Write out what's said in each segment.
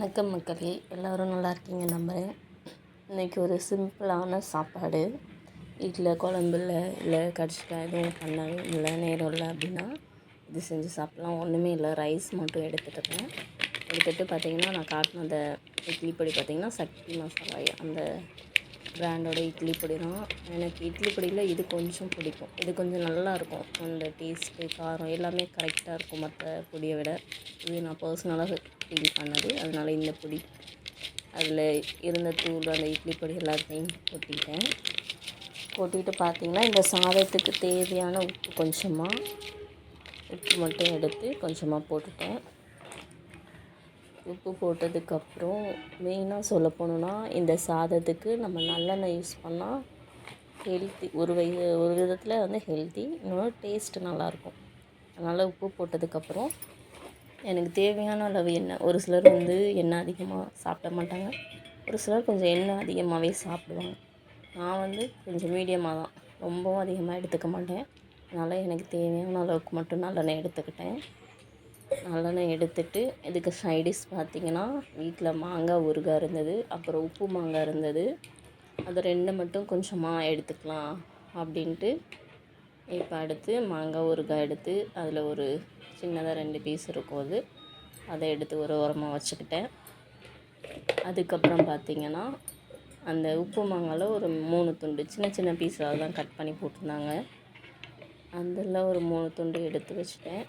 வணக்கம் மக்களே எல்லோரும் நல்லா இருக்கீங்க நம்புகிறேன் இன்றைக்கி ஒரு சிம்பிளான சாப்பாடு. வீட்டில் குழம்பு இல்லை இல்லை கடிச்சிட்டா எதுவும் பண்ணவே இல்லை நேரம் இல்லை அப்படின்னா இது செஞ்சு சாப்பிட்லாம். ஒன்றுமே இல்லை ரைஸ் மட்டும் எடுத்துகிட்டுருக்கேன் எடுத்துகிட்டு பார்த்தீங்கன்னா நான் காட்டின அந்த இட்லி பொடி பார்த்திங்கன்னா சக்தி மசாலா அந்த பிராண்டோட இட்லி பொடி தான் எனக்கு இட்லி பொடியில் இது கொஞ்சம் பிடிக்கும். இது கொஞ்சம் நல்லாயிருக்கும். அந்த டேஸ்ட்டு காரம் எல்லாமே கரெக்டாக இருக்கும் மற்ற பொடியை விட. இது நான் பர்சனலாக ஃபீல் பண்ணது. அதனால் இந்த பொடி அதில் இருந்த தூள் அந்த இட்லி பொடி எல்லாத்தையும் கொட்டிட்டேன். கொட்டிட்டு பார்த்திங்கன்னா இந்த சாதத்துக்கு தேவையான உப்பு கொஞ்சமாக உப்பு மட்டும் எடுத்து கொஞ்சமாக போட்டுட்டேன். உப்பு போட்டதுக்கப்புறம் மெயினாக சொல்ல போனோன்னா இந்த சாதத்துக்கு நம்ம நல்லெண்ணெய் யூஸ் பண்ணால் ஹெல்த்தி ஒரு வை ஒரு விதத்தில் வந்து ஹெல்த்தி இன்னொன்று டேஸ்ட்டு நல்லாயிருக்கும். அதனால் உப்பு போட்டதுக்கப்புறம் எனக்கு தேவையான அளவு எண்ணெய். ஒரு சிலர் வந்து எண்ணெய் அதிகமாக சாப்பிட மாட்டாங்க. ஒரு சிலர் கொஞ்சம் எண்ணெய் அதிகமாகவே சாப்பிடுவாங்க. நான் வந்து கொஞ்சம் மீடியமாக தான். ரொம்பவும் அதிகமாக எடுத்துக்க மாட்டேன். அதனால் எனக்கு தேவையான அளவுக்கு மட்டும் நல்லெண்ணெய் எடுத்துக்கிட்டேன். நல்லெண்ணெய் எடுத்துட்டு இதுக்கு சைடிஷ் பார்த்திங்கன்னா வீட்டில் மாங்காய் ஊறுகாய் இருந்தது அப்புறம் உப்பு மாங்காய் இருந்தது. அது ரெண்டு மட்டும் கொஞ்சமாக எடுத்துக்கலாம் அப்படின்ட்டு இப்போ அடுத்து மாங்காய் ஊறுகாய் எடுத்து அதில் ஒரு சின்னதாக ரெண்டு பீஸ் இருக்கும் அது. அதை எடுத்து ஒரு ஓரமாக வச்சுக்கிட்டேன். அதுக்கப்புறம் பார்த்திங்கன்னா அந்த உப்பு மாங்காயில் ஒரு மூணு துண்டு சின்ன சின்ன பீஸாக தான் கட் பண்ணி போட்டிருந்தாங்க. அதில் ஒரு மூணு துண்டு எடுத்து வச்சுட்டேன்.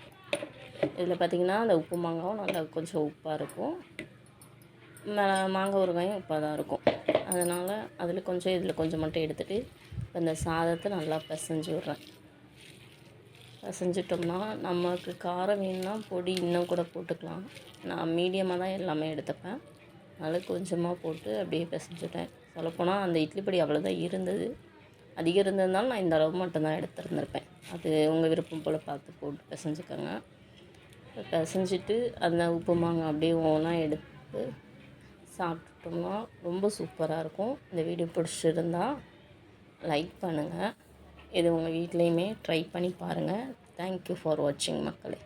இதில் பார்த்திங்கன்னா அந்த உப்பு மாங்காவும் நல்லா கொஞ்சம் உப்பாக இருக்கும். மாங்காய் ஊறுகாயும் உப்பாக தான் இருக்கும். அதனால் அதில் கொஞ்சம் இதில் கொஞ்சம் மட்டும் எடுத்துகிட்டு அந்த சாதத்தை நல்லா பிசைஞ்சு விட்றேன். பிசைஞ்சிட்டோம்னா நமக்கு காரம் வேணும்னா பொடி இன்னும் கூட போட்டுக்கலாம். நான் மீடியமாக தான் எல்லாமே எடுத்துப்பேன். அதனால் கொஞ்சமாக போட்டு அப்படியே பிசைஞ்சிட்டேன். சொல்லப்போனால் அந்த இட்லி பொடி அவ்வளோதான் இருந்தது. அதிகம் இருந்ததுனால நான் இந்த அளவு மட்டும்தான் எடுத்துருந்துருப்பேன். அது உங்கள் விருப்பம் போல் பார்த்து போட்டு பிசைஞ்சுக்கோங்க. பிசைஞ்சிட்டு அந்த உப்பு மாங்காய் அப்படியே ஒவ்வொன்றா எடுத்து சாப்பிட்டுட்டோம்னா ரொம்ப சூப்பராக இருக்கும். இந்த வீடியோ பிடிச்சிருந்தா லைக் பண்ணுங்கள் இது உங்கள் வீட்லேயுமே ட்ரை பண்ணி பாருங்கள் தேங்க்யூ ஃபார் வாட்சிங் மக்களே.